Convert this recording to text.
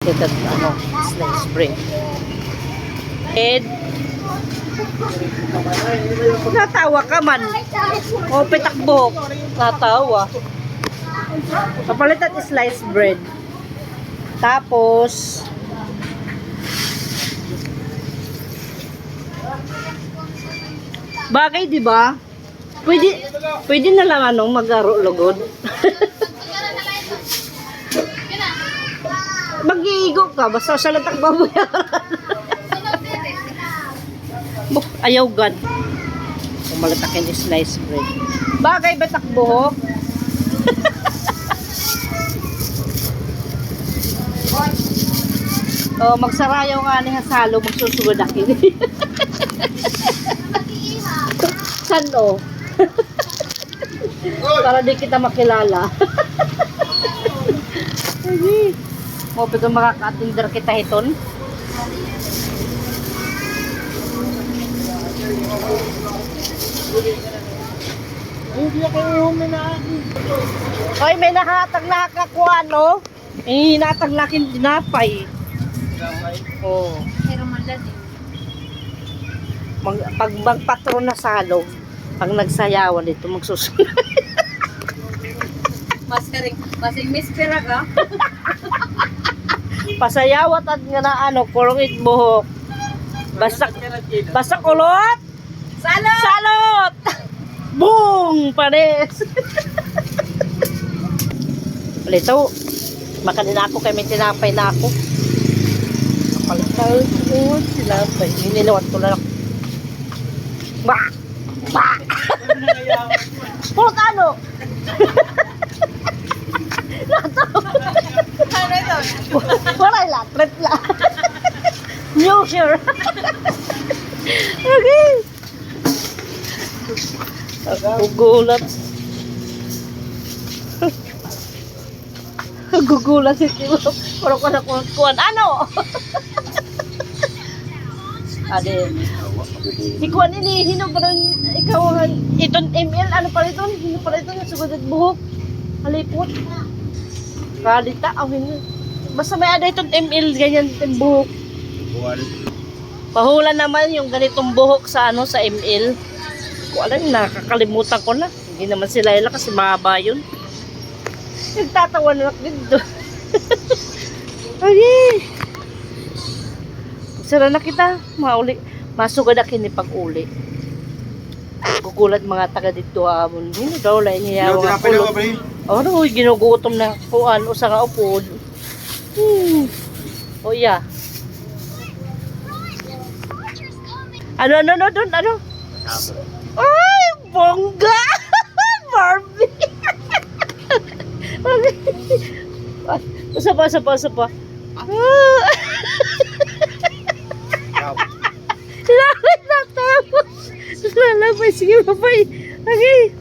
Ito, ano, slice bread. Ed. Natawa ka man. O, pitakbo. Natawa. Kapalitan slice bread. Tapos, bagay, di ba? Pwede, pwede na lang anong magaro lugod. Mag-iigo ka, basta sa latak babayaran. Buk, ayaw God. Kung malatakin yung slice bread. Bagay ba takbo? oh, magsarayaw nga ni Hasalo, magsusugod akin. San o? Para di kita makilala. Mo pa itong makaka-atinder kita hiton. Hindi ako huminagi. Hoy, may nakahatag na kakuha, no? Eh, hinatag na akin dinapay. Oo. Oh. Pero malad eh. Mag, pag magpatron na salog, pag nagsayawan dito, magsusunod. Mas karing, mas mispera ka. Pasayawat at nga na ano, kurungit buhok. Basta, basta kulot! Salot! Salot! Boom! Pares! Palito, makanin ako kay may tinapay na ako. Kapalitan ko, tinapay. Hinilawat ko lang. Ba! Ba! Pulot ano? Ito? Wala la, trip la. New sure. okay. Gugulat. Gugulat si Timo. Pero ko na kuwan. Ano? Ade. Si Kuan ini, hino pa rin, ikaw, ang- ML, ano pa ito? Hino pa ito, sugod at buhok. Halipot. Kalita, ang hino. Basta may ada itong ML, ganyan itong buhok. Buwan. Pahula naman yung ganitong buhok sa ano sa ML. Kung alam, nakakalimutan ko na. Hindi naman sila ila kasi mahaba yun. Nagtatawa na lang dito. Ay! Sira na kita. Mauli. Masugad akin ni pag-uli. Gugulat mga taga dito amon. Hindi daw lang niya Yung na ba Oh, no, ginugutom na kuan o sa nga Hmm. Oh, yeah. Ano, ano, ano, ano, ano? Ay, bongga! Barbie! Isa pa, isa pa, isa pa. Ah! Lalabay, sige, babay. Okay.